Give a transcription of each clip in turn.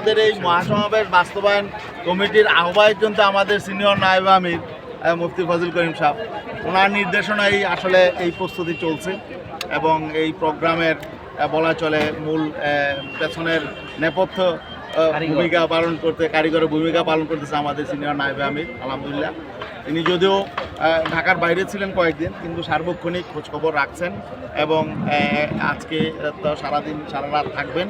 আমাদের এই মহাসমাবেশ বাস্তবায়ন কমিটির আহ্বায়ক কিন্তু আমাদের সিনিয়র নায়েব আমির মুফতি ফজল করিম সাহেব। ওনার নির্দেশনায় আসলে এই প্রস্তুতি চলছে এবং এই প্রোগ্রামের বলা চলে মূল পেছনের নেপথ্য ভূমিকা পালন করতে কারিগরের ভূমিকা পালন করতেছে আমাদের সিনিয়র নায়েব আমির আলহামদুলিল্লাহ। তিনি যদিও ঢাকার বাইরে ছিলেন কয়েকদিন কিন্তু সার্বক্ষণিক খোঁজখবর রাখছেন এবং আজকে তো সারাদিন সারা রাত থাকবেন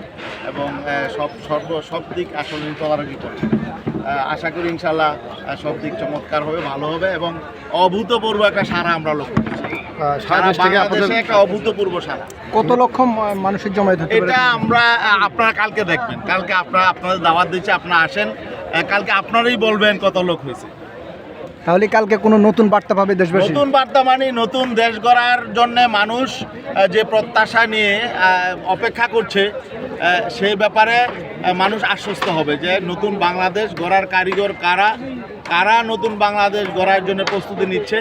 এবং সব সর্ব সব দিক আসলে তদারকি করছেন। আশা করি ইনশাল্লাহ সব দিক চমৎকার হবে ভালো হবে এবং অভূতপূর্ব একটা সারা আমরা লক্ষ্য করছি। একটা অভূতপূর্ব সারা। কত লক্ষ মানুষের জমায়েত এটা আমরা আপনারা কালকে দেখবেন। কালকে আপনারা আপনাদের দাওয়াত দিচ্ছে আপনারা আসেন। কালকে আপনারাই বলবেন কত লোক হয়েছে। তাহলে কালকে কোনো নতুন বার্তা পাবে দেশবাসী? নতুন বার্তা মানে নতুন দেশ গড়ার জন্য মানুষ যে প্রত্যাশা নিয়ে অপেক্ষা করছে সেই ব্যাপারে মানুষ আশ্বস্ত হবে যে নতুন বাংলাদেশ গড়ার কারিগর কারা কারা নতুন বাংলাদেশ গড়ার জন্য প্রস্তুতি নিচ্ছে,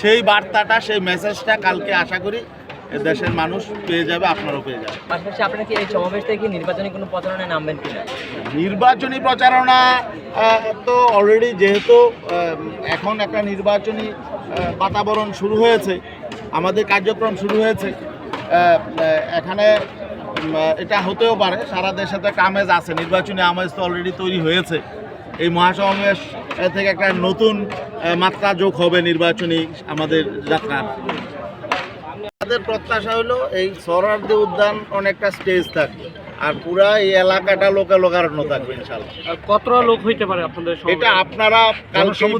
সেই বার্তাটা, সেই মেসেজটা কালকে আশা করি দেশের মানুষ পেয়ে যাবে আপনারাও পেয়ে যাবে। পাশাপাশি আপনারা কি এই সমাবেশ থেকে কি নির্বাচনী কোনো প্রচারণায় নামবেন কিনা? নির্বাচনী প্রচারণা তো অলরেডি যেহেতু এখন একটা নির্বাচনী বাতাবরণ শুরু হয়েছে আমাদের কার্যক্রম শুরু হয়েছে এখানে এটা হতেও পারে সারা দেশে তো একটা আমেজ আছে নির্বাচনী আমেজ তো অলরেডি তৈরি হয়েছে। এই মহাসমাবেশ থেকে একটা নতুন মাত্রা যোগ হবে নির্বাচনী আমাদের যাত্রার। আমাদের প্রত্যাশা হলো এই সরারদি উদ্যান অনেকটা স্টেজ থাকবে। আর পুরা এই এলাকাটা লোকে লোকারণ্য থাকবে ইনশাল্লাহ কতটা লোক হইতে পারে আপনাদের এটা আপনারা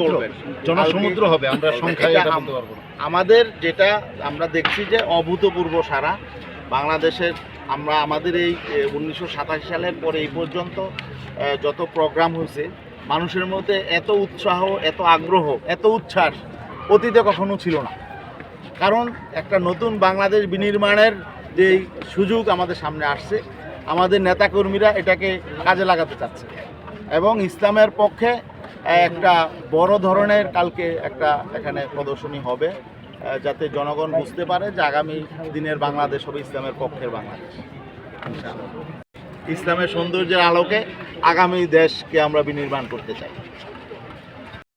বলবেন। জনসমুদ্র হবে আমরা সংখ্যায় এটা বলতে পারব না। আমাদের যেটা আমরা দেখছি যে অভূতপূর্ব সারা। বাংলাদেশের আমরা আমাদের এই উনিশশো সাতাশি সালের পরে এই পর্যন্ত যত প্রোগ্রাম হয়েছে মানুষের মধ্যে এত উৎসাহ এত আগ্রহ এত উচ্ছ্বাস অতীতে কখনো ছিল না। কারণ একটা নতুন বাংলাদেশ বিনির্মাণের যে সুযোগ আমাদের সামনে আসছে, আমাদের নেতাকর্মীরা এটাকে কাজে লাগাতে চাচ্ছে। এবং ইসলামের পক্ষে একটা বড় ধরনের কালকে একটা এখানে প্রদর্শনী হবে যাতে জনগণ বুঝতে পারে যে আগামী দিনের বাংলাদেশ হবে ইসলামের পক্ষের বাংলাদেশ। ইসলামের সৌন্দর্যের আলোকে আগামী দেশকে আমরা বিনির্মাণ করতে চাই।